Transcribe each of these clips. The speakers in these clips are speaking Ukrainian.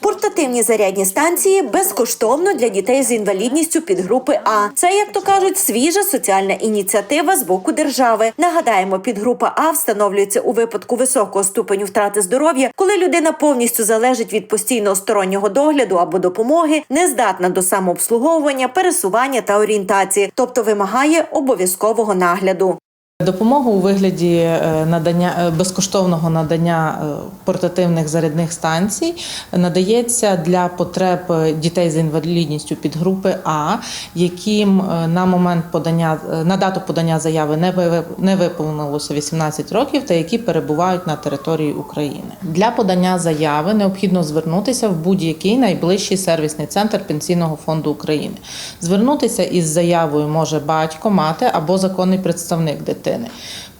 Портативні зарядні станції безкоштовно для дітей з інвалідністю підгрупи А. Це, як то кажуть, свіжа соціальна ініціатива з боку держави. Нагадаємо, підгрупа А встановлюється у випадку високого ступеню втрати здоров'я, коли людина повністю залежить від постійного стороннього догляду або допомоги, не здатна до самообслуговування, пересування та орієнтації, тобто вимагає обов'язкового нагляду. Допомогу у вигляді е, надання е, безкоштовного надання е, портативних зарядних станцій надається для потреб дітей з інвалідністю підгрупи А, яким на момент подання на дату подання заяви не ви- не виповнилося 18 років та які перебувають на території України. Для подання заяви необхідно звернутися в будь-який найближчий сервісний центр Пенсійного фонду України. Звернутися із заявою може батько, мати або законний представник дитини.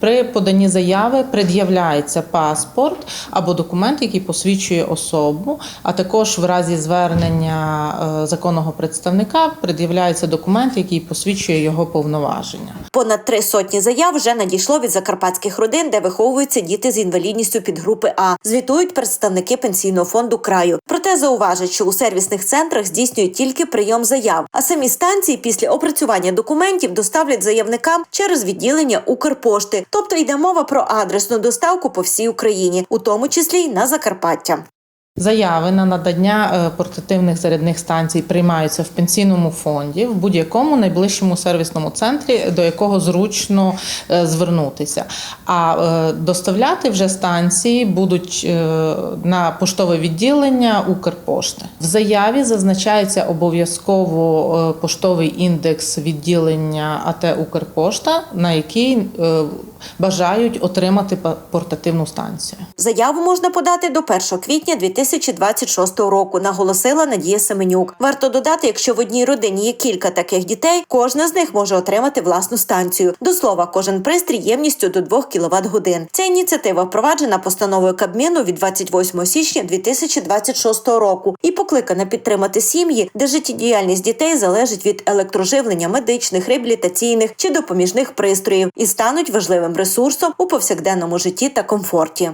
При поданні заяви пред'являється паспорт або документ, який посвідчує особу, а також в разі звернення е, законного представника пред'являється документ, який посвідчує його повноваження. Понад три сотні заяв вже надійшло від закарпатських родин, де виховуються діти з інвалідністю підгрупи А. Звітують представники пенсійного фонду краю. Проте зауважать, що у сервісних центрах здійснюють тільки прийом заяв, а самі станції після опрацювання документів доставлять заявникам через відділення Укрпошти. Тобто йде мова про адресну доставку по всій Україні, у тому числі й на Закарпаття. Заяви на надання е, портативних зарядних станцій приймаються в пенсійному фонді в будь-якому найближчому сервісному центрі, до якого зручно е, звернутися. А е, доставляти вже станції будуть на поштове відділення Укрпошти. В заяві зазначається обов'язково поштовий індекс відділення АТ Укрпошта, на який бажають отримати портативну станцію. Заяву можна подати до 1 квітня 2026 року, наголосила Надія Семенюк. Варто додати, якщо в одній родині є кілька таких дітей, кожна з них може отримати власну станцію. До слова, кожен пристрій ємністю до 2 кВт годин. Ця ініціатива впроваджена постановою Кабміну від 28 січня 2026 року і покликана підтримати сім'ї, де життєдіяльність дітей залежить від електроживлення, медичних, реабілітаційних чи допоміжних пристроїв і стануть ресурсом у повсякденному житті та комфорті.